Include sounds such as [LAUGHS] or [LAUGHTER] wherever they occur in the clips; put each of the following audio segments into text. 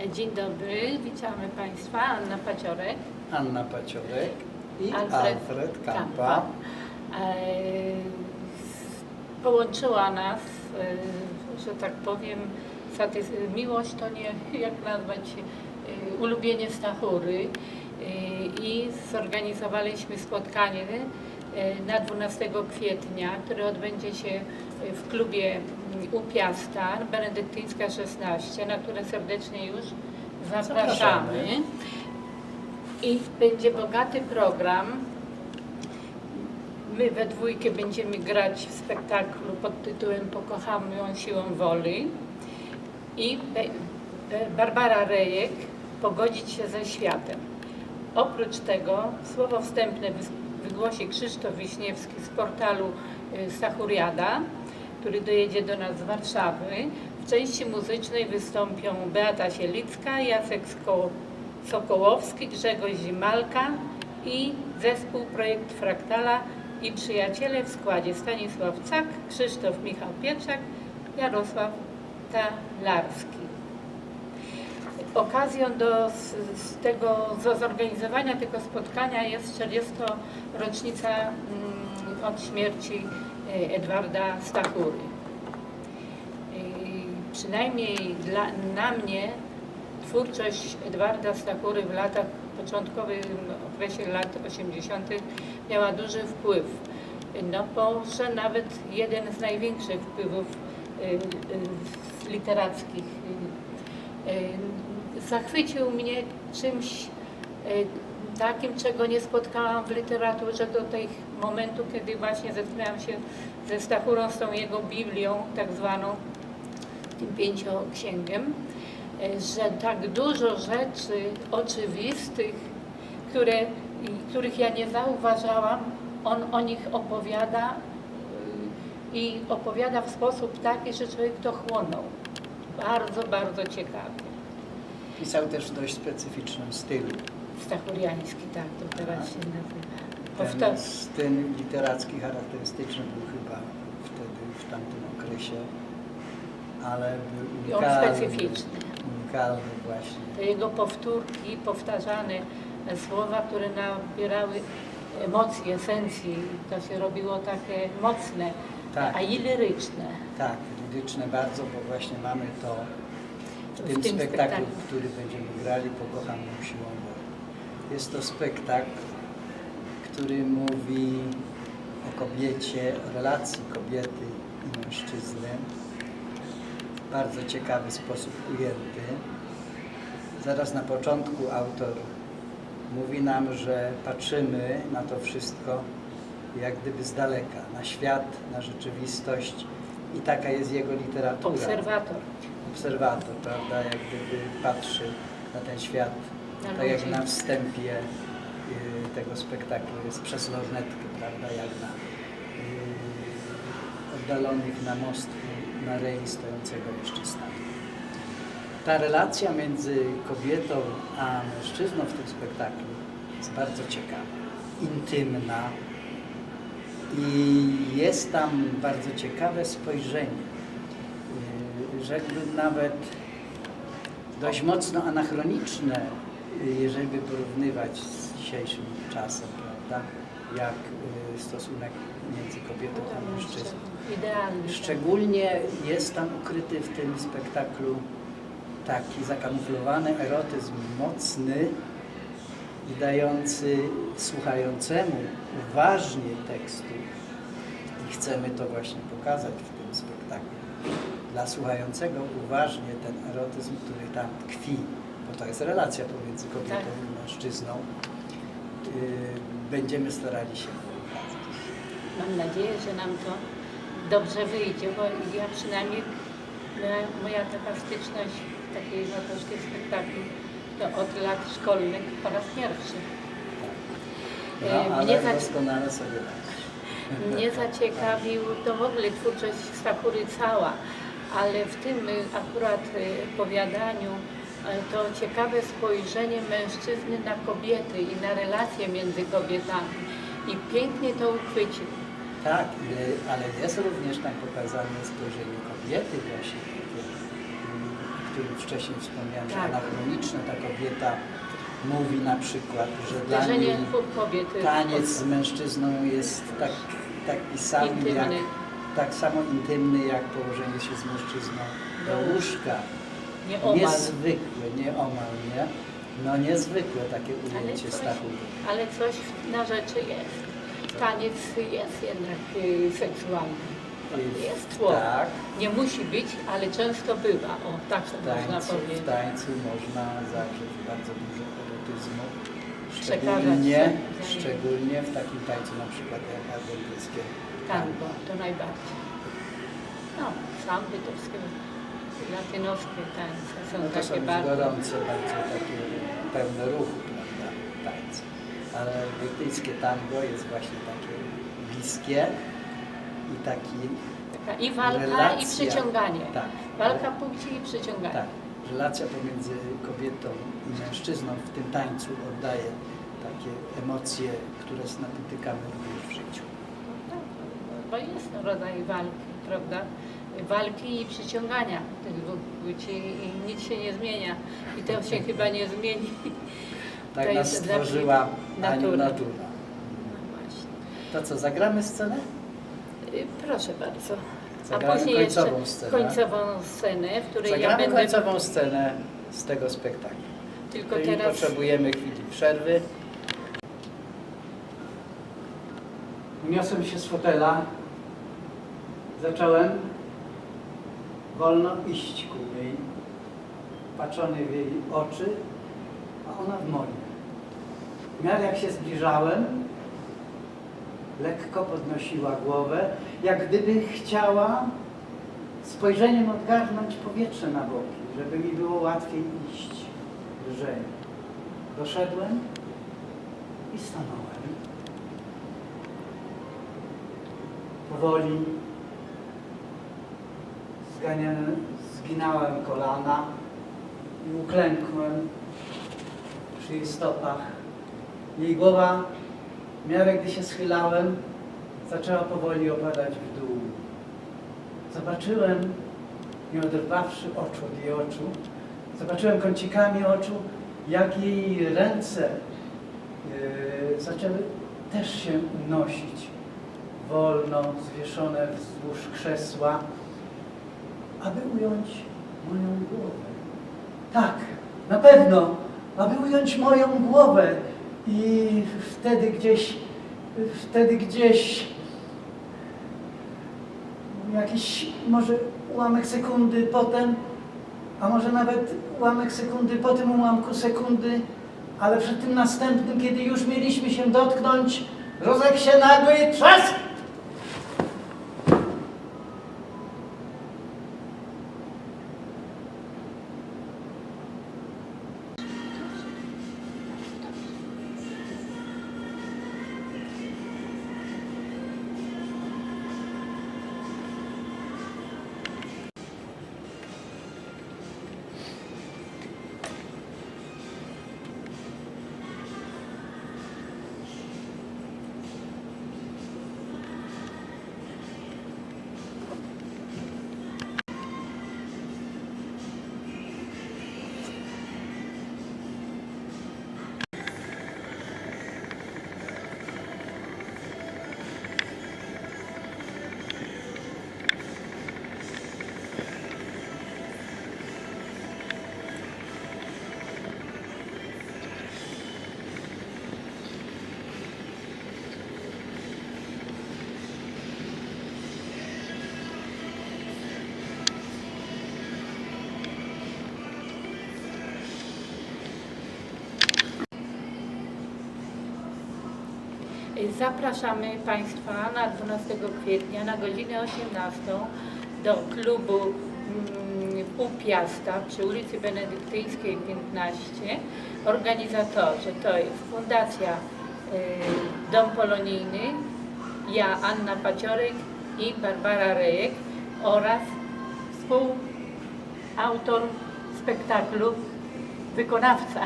Dzień dobry, witamy Państwa. Anna Paciorek. Anna Paciorek i Alfred Alfred, Kampa. E, Połączyła nas, e, że tak powiem, miłość to nie, jak nazwać, e, ulubienie Stachury. I zorganizowaliśmy spotkanie na 12 kwietnia, które odbędzie się w klubie u Piasta, Benedyktyńska 16, na które serdecznie już zapraszamy. I będzie bogaty program. My we dwójkę będziemy grać w spektaklu pod tytułem Pokochamy ją siłą woli. I Barbara Rejek Pogodzić się ze światem. Oprócz tego słowo wstępne wygłosi Krzysztof Wiśniewski z portalu y, Stachuriada, który dojedzie do nas z Warszawy. W części muzycznej wystąpią Beata Sielicka, Jacek Sokołowski, Grzegorz Zimalka i zespół Projekt Fraktala i przyjaciele w składzie Stanisław Cak, Krzysztof Michał Pietrzak, Jarosław Talarski. Okazją do z, tego, zorganizowania tego spotkania jest 40. rocznica mm, od śmierci e, Edwarda Stachury. Przynajmniej dla, na mnie twórczość Edwarda Stachury w latach początkowym okresie lat 80. miała duży wpływ. No może nawet jeden z największych wpływów y, y, literackich. Zachwycił mnie czymś y, takim, czego nie spotkałam w literaturze do tego momentu, kiedy właśnie zetknęłam się ze Stachurą, z tą jego Biblią, tak zwaną, tym pięcioksięgiem, e, że tak dużo rzeczy oczywistych, które, których ja nie zauważałam, on o nich opowiada y, i opowiada w sposób taki, że człowiek to chłonął. Bardzo, bardzo ciekawie. Pisał też w dość specyficznym stylu. Stachuriański, tak, to teraz się nazywa. Ten Powtar- styl literacki charakterystyczny był chyba wtedy, w tamtym okresie, ale był I on unikalny. specyficzny. Unikalny właśnie. te jego powtórki, powtarzane słowa, które nabierały emocji, esencji, to się robiło takie mocne, Tak. a i liryczne. Tak, liryczne bardzo, bo właśnie mamy to w tym, spektaklu, spektaklu. który będziemy grali, Pokocham ją siłą. Jest to spektakl, który mówi o kobiecie, o relacji kobiety i mężczyzny w bardzo ciekawy sposób ujęty. Zaraz na początku autor mówi nam, że patrzymy na to wszystko jak gdyby z daleka, na świat, na rzeczywistość i taka jest jego literatura Obserwator. obserwator, prawda, jak gdyby patrzy na ten świat, Na tak jak ludzi. na wstępie y, tego spektaklu jest przez lornetkę, prawda, jak na y, oddalonych na mostku na rei stojącego mężczyzna. Ta relacja między kobietą a mężczyzną w tym spektaklu jest bardzo ciekawa, intymna i jest tam bardzo ciekawe spojrzenie. Y, rzekłbym nawet dość mocno anachroniczne, jeżeli by porównywać z dzisiejszym czasem, prawda, jak y, stosunek między kobietą a mężczyzną. Szczególnie jest tam ukryty w tym spektaklu taki zakamuflowany erotyzm mocny dający słuchającemu uważnie tekstu i chcemy to właśnie pokazać w tym spektaklu. Dla słuchającego uważnie ten erotyzm, który tam tkwi, bo to jest relacja pomiędzy kobietą Tak. i mężczyzną, yy, będziemy starali się pokazać. Mam nadzieję, że nam to dobrze wyjdzie, bo ja przynajmniej, moja, taka styczność w takiej no, troszkę spektaklu to od lat szkolnych po raz pierwszy. No, E, ale mnie doskonale sobie. Mnie zaciekawił to w ogóle twórczość Stachury cała, ale w tym akurat y, opowiadaniu y, to ciekawe spojrzenie mężczyzny na kobiety i na relacje między kobietami. I pięknie to uchwycił. Tak, ale- ale jest również tam pokazane spojrzenie kobiety właśnie, których wcześniej wspomniałem, że Tak. anachroniczne, ta kobieta mówi na przykład, że dla niej kobiety. taniec z mężczyzną jest tak, taki sam jak, tak samo intymny jak położenie się z mężczyzną do łóżka. Nie omal. Niezwykłe, nie omal, nie? No niezwykłe takie ujęcie coś- Stachu. Ale coś na rzeczy jest. Taniec jest jednak y, seksualny. Jest tło. Tak, Nie musi być, ale często bywa. O, tak to w można tańcu, w powiedzieć. tańcu można zawrzeć bardzo dużo erotyzmu. Szczególnie, szczególnie w takim tańcu na przykład jak argentyńskie Tango, to najbardziej. No, samby to latynoskie tańce są No to są takie już bardzo... gorące, bardzo takie pełne ruchu, prawda, tańce. Ale brytyjskie tango jest właśnie takie bliskie i taki, Taka I walka, i Relacja. przyciąganie. tak, Walka płci i przyciąganie. tak, relacja pomiędzy kobietą i mężczyzną w tym tańcu oddaje takie emocje, które napotykamy również w życiu. No, Bo jest rodzaj walki, prawda? Walki i przyciągania tych dwóch płci i nic się nie zmienia. I to się [LAUGHS] chyba nie zmieni. Tak To nas stworzyła natura. Natura. No właśnie. To co, zagramy scenę? Proszę bardzo. A Zagramy później końcową jeszcze scenę. końcową scenę, w której ja Zagramy będę końcową scenę z tego spektaklu. tylko I teraz potrzebujemy chwili przerwy. Uniosłem się z fotela. Zacząłem wolno iść ku niej, patrzony w jej oczy, a ona w moje. W miarę jak się zbliżałem, lekko podnosiła głowę, jak gdyby chciała spojrzeniem odgarnąć powietrze na boki, żeby mi było łatwiej iść lżej. Doszedłem i stanąłem. Powoli zginałem kolana i uklękłem przy jej stopach. Jej głowa, w miarę gdy się schylałem, zaczęła powoli opadać w dół. Zobaczyłem, nie oderwawszy oczu od jej oczu, zobaczyłem kącikami oczu, jak jej ręce yy, zaczęły też się unosić, wolno zwieszone wzdłuż krzesła, aby ująć moją głowę. Tak, na pewno, aby ująć moją głowę i wtedy gdzieś, wtedy gdzieś jakiś może ułamek sekundy potem, a może nawet ułamek sekundy po tym ułamku sekundy, ale przed tym następnym, kiedy już mieliśmy się dotknąć, rozległ się nagły trzask. Zapraszamy Państwa na 12 kwietnia na godzinę 18 do klubu mm, Pół Piasta przy ulicy Benedyktyńskiej 15. Organizatorzy to jest Fundacja y, Dom Polonijny, ja Anna Paciorek i Barbara Rejek oraz współautor spektaklu, wykonawca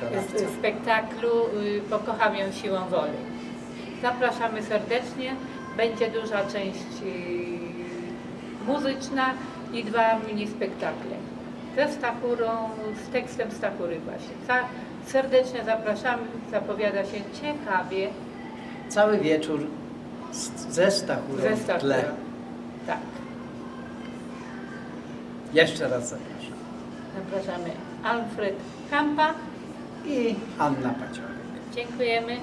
Wykonawca. [LAUGHS] spektaklu y, Pokocham ją siłą woli. Zapraszamy serdecznie. Będzie duża część y, muzyczna i dwa mini spektakle. ze Stachurą, z tekstem Stachury właśnie. Serdecznie zapraszamy, zapowiada się ciekawie Cały wieczór z- ze Stachurą ze w Stachurą. tle. Tak, Jeszcze raz zapraszam. zapraszamy Alfred Kampa. I Anna Paciorek. Dziękujemy.